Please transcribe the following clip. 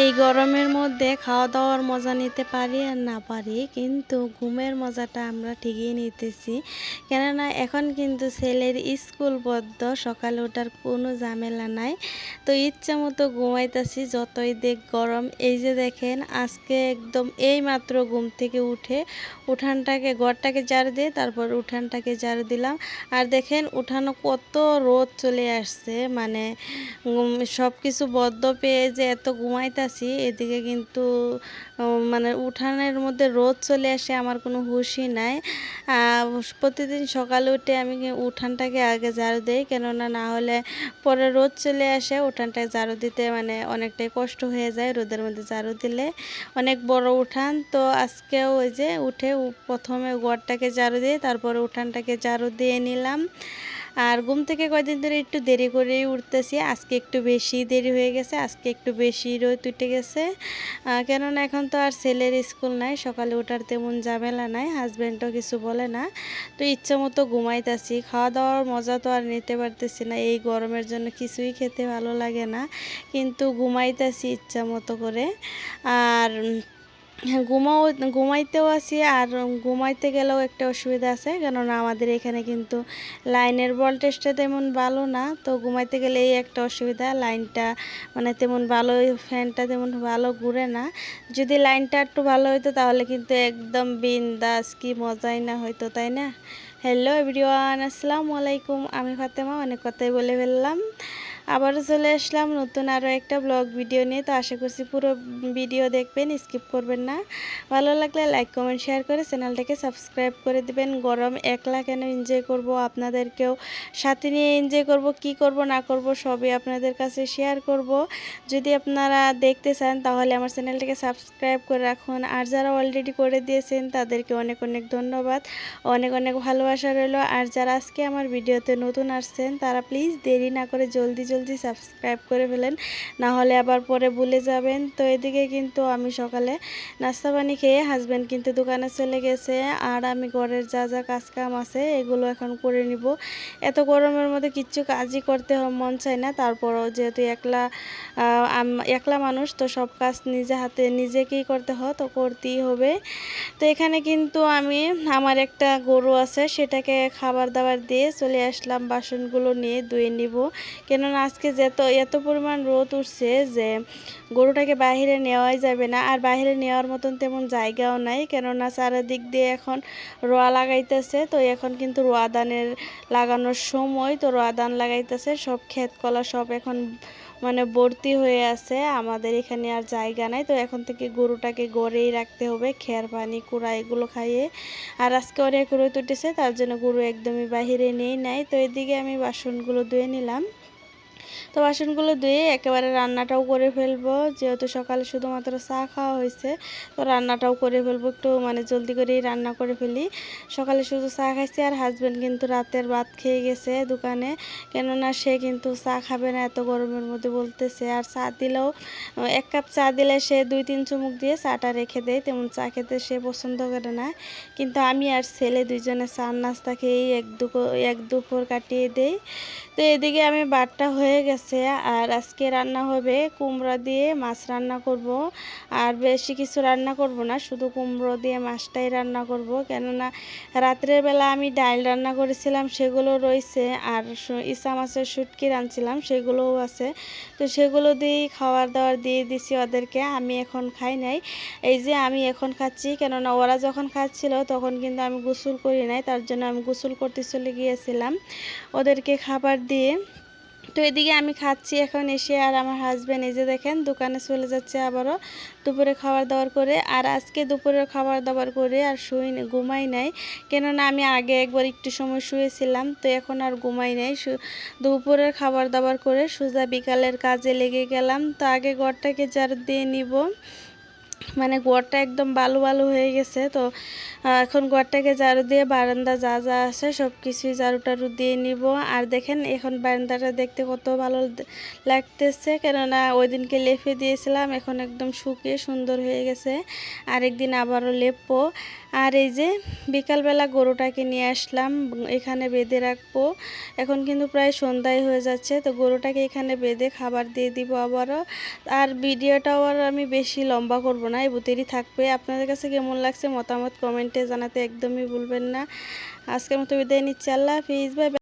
এই গরমের মধ্যে খাওয়া দাওয়ার মজা নিতে পারি আর না পারি, কিন্তু ঘুমের মজাটা আমরা ঠিকই নিতেছি। কেননা এখন কিন্তু ছেলের স্কুল বদ্ধ, সকালে ওঠার কোনো ঝামেলা নাই। তো ইচ্ছা মতো ঘুমাইতেছি, যতই দেখ গরম। এই যে দেখেন, আজকে একদম এই মাত্র ঘুম থেকে উঠে উঠানটাকে, ঘরটাকে ঝাড়ু দিয়ে তারপর উঠানটাকে ঝাড়ু দিলাম। আর দেখেন, উঠানো কত রোদ চলে আসছে। মানে সব কিছু বদ্ধ পেয়ে যে এত ঘুমাইতেছি এদিকে কিন্তু মানে উঠানের মধ্যে রোদ চলে আসে, আমার কোনো হুঁশই নাই। প্রতিদিন সকালে উঠে আমি উঠানটাকে আগে ঝাড়ু দিই, কেননা না হলে পরে রোদ চলে আসে, উঠানটায় ঝাড়ু দিতে মানে অনেকটাই কষ্ট হয়ে যায় রোদের মধ্যে ঝাড়ু দিলে। অনেক বড় উঠান, তো আজকেও ওই যে উঠে প্রথমে ঘরটাকে ঝাড়ু দিয়ে, তারপরে উঠানটাকে ঝাড়ু দিয়ে নিলাম। আর ঘুম থেকে কয়দিন ধরে একটু দেরি করেই উঠতেছি। আজকে একটু বেশি দেরি হয়ে গেছে, আজকে একটু বেশি রোদ উঠে গেছে। কেননা এখন তো আর ছেলের স্কুল নাই, সকালে ওঠার তেমন ঝামেলা নাই হাজব্যান্ডও কিছু বলে না। তো ইচ্ছা মতো ঘুমাইতেছি খাওয়া দাওয়ার মজা তো আর নিতে পারতেছি না, এই গরমের জন্য কিছুই খেতে ভালো লাগে না। কিন্তু ঘুমাইতেছি ইচ্ছা মতো করে। আর ঘুমাও, ঘুমাইতেও আছি আর ঘুমাইতে গেলেও একটা অসুবিধা আছে। কেননা আমাদের এখানে কিন্তু লাইনের ভোল্টেজটা তেমন ভালো না। তো ঘুমাইতে গেলে এই একটা অসুবিধা। লাইনটা মানে তেমন ভালো, ফ্যানটা তেমন ভালো ঘুরে না। যদি লাইনটা একটু ভালো হতো তাহলে কিন্তু একদম বিন্দাস, কি মজাই না হইতো, তাই না? হ্যালো এভরিওয়ান আসসালামু আলাইকুম। আমি ফাতেমা, অনেক কথাই বলে ফেললাম। আবারও চলে আসলাম নতুন আরও একটা ব্লগ ভিডিও নিয়ে। তো আশা করছি পুরো ভিডিও দেখবেন, স্কিপ করবেন না। ভালো লাগলে লাইক, কমেন্ট, শেয়ার করে চ্যানেলটাকে সাবস্ক্রাইব করে দিবেন। গরম একলা কেন এনজয় করব, আপনাদেরকেও সাথে নিয়ে এনজয় করব, কি করব, না করব, সবই আপনাদের কাছে শেয়ার করব। যদি আপনারা দেখতে চান, তাহলে আমার চ্যানেলটাকে সাবস্ক্রাইব করে রাখুন। আর যারা অলরেডি করে দিয়েছেন, তাদেরকে অনেক অনেক ধন্যবাদ। অনেক অনেক ভালোবাসা রইল। আর যারা আজকে আমার ভিডিওতে নতুন আসছেন, তারা প্লিজ দেরি না করে জলদি জলদি সাবস্ক্রাইব করে ফেলেন না হলে আবার পরে ভুলে যাবেন। তো এদিকে কিন্তু আমি সকালে নাস্তা পানি খেয়ে হাজব্যান্ড কিন্তু দোকানে চলে গেছে, আর আমি ঘরের যা যা কাজ কাম আছে এগুলো এখন করে নিব। এত গরমের মধ্যে কিচ্ছু কাজই করতে মন চায় না, তারপরও যেহেতু একলা একলা মানুষ, তো সব কাজ নিজে হাতে নিজেকেই করতে হয়, তো করতেই হবে। তো এখানে কিন্তু আমি, আমার একটা গরু আছে, সেটাকে খাবার দাবার দিয়ে চলে আসলাম, বাসনগুলো নিয়ে ধুয়ে নিব। কেননা আজকে যেত, এত পরিমাণ রোদ উঠছে যে গরুটাকে বাইরে নেওয়াই যাবে না। আর বাইরে নেওয়ার মতন তেমন জায়গাও নাই। কেননা চারিদিক দিয়ে এখন রোয়া লাগাইতেছে। তো এখন কিন্তু রোয়া দানের লাগানোর সময় তো রোয়া দান লাগাইতেছে। সব ক্ষেত কলা সব এখন মানে ভর্তি হয়ে আছে। আমাদের এখানে আর জায়গা নাই। তো এখন থেকে গরুটাকে গড়েই রাখতে হবে। খের পানি, কুড়া এগুলো খাইয়ে। আর আজকে অনেক রোদ উঠেছে। তার জন্য গরু একদমই বাহিরে নেই নাই। তো এদিকে আমি বাসনগুলো ধুয়ে নিলাম। তো বাসনগুলো ধুয়ে একেবারে রান্নাটাও করে ফেলব। যেহেতু সকালে শুধুমাত্র চা খাওয়া হয়েছে, তো রান্নাটাও করে ফেলব, একটু মানে জলদি করেই রান্না করে ফেলি। সকালে শুধু চা খাইছি আর হাজব্যান্ড কিন্তু রাতের ভাত খেয়ে গেছে দোকানে। কেননা সে কিন্তু চা খাবে না, এত গরমের মধ্যে বলতেছে। আর চা দিলেও, এক কাপ চা দিলে সে দুই, তিন চুমুক দিয়ে চাটা রেখে দেয়, তেমন চা খেতে সে পছন্দ করে না। কিন্তু আমি আর ছেলে দুইজনে চার নাস্তা খেয়েই এক দুপো এক দুপুর কাটিয়ে দেই। তো এদিকে আমি বাটটা হয়ে গেছে। আর আজকে রান্না হবে কুমড়া দিয়ে মাছ রান্না করব। আর বেশি কিছু রান্না করব না, শুধু কুমড়ো দিয়ে মাছটাই রান্না করব। কেননা রাত্রের বেলা আমি ডাল রান্না করেছিলাম, সেগুলো রয়েছে। আর ইসা মাছের শুটকি রাঁধছিলাম, সেগুলোও আছে। তো সেগুলো দিয়েই খাওয়ার দাওয়ার দিয়ে দিছি ওদেরকে, আমি এখন খাই নাই। এই যে আমি এখন খাচ্ছি, কেননা ওরা যখন খাচ্ছিল তখন কিন্তু আমি গোসল করি নাই, তার জন্য আমি গোসল করতে চলে গিয়েছিলাম। ওদেরকে খাবার দিয়ে তো এদিকে আমি খাচ্ছি এখন এসে আর আমার হাজব্যান্ড যে দেখেন দোকানে চলে যাচ্ছে আবারও দুপুরে খাবার দাবার করে। আর আজকে দুপুরের খাবার দাবার করে আর শুই ঘুমাই নাই। কেননা আমি আগে একবার একটু সময় শুয়েছিলাম, তো এখন আর ঘুমাই নাই। দুপুরের খাবার দাবার করে সোজা বিকালের কাজে লেগে গেলাম। তো আগে ঘরটাকে ঝাড়ু দিয়ে নিব। মানে ঘরটা একদম বালু বালু হয়ে গেছে, তো এখন ঘরটাকে ঝাড়ু দিয়ে বারান্দা যা যা আছে সব কিছুই ঝাড়ু টাড়ু দিয়ে নিব। আর দেখেন এখন বারান্দাটা দেখতে কত ভালো লাগতেছে, কেননা ওই দিনকে লেপে দিয়েছিলাম, এখন একদম শুকিয়ে সুন্দর হয়ে গেছে, আরেকদিন আবারও লেপবো। আর এই যে বিকালবেলা গরুটাকে নিয়ে আসলাম, এখানে বেঁধে রাখব, এখন কিন্তু প্রায় সন্ধ্যায় হয়ে যাচ্ছে, তো গরুটাকে এখানে বেঁধে খাবার দিয়ে দিব আবারও। আর ভিডিওটাও আর আমি বেশি লম্বা করব না। এই বুতেরই থাকবে। আপনাদের কাছে কেমন লাগছে মতামত কমেন্টে জানাতে একদমই ভুলবেন না। আজকের মতো বিদায় নিচ্ছি। আল্লাহ হাফিজ। বা।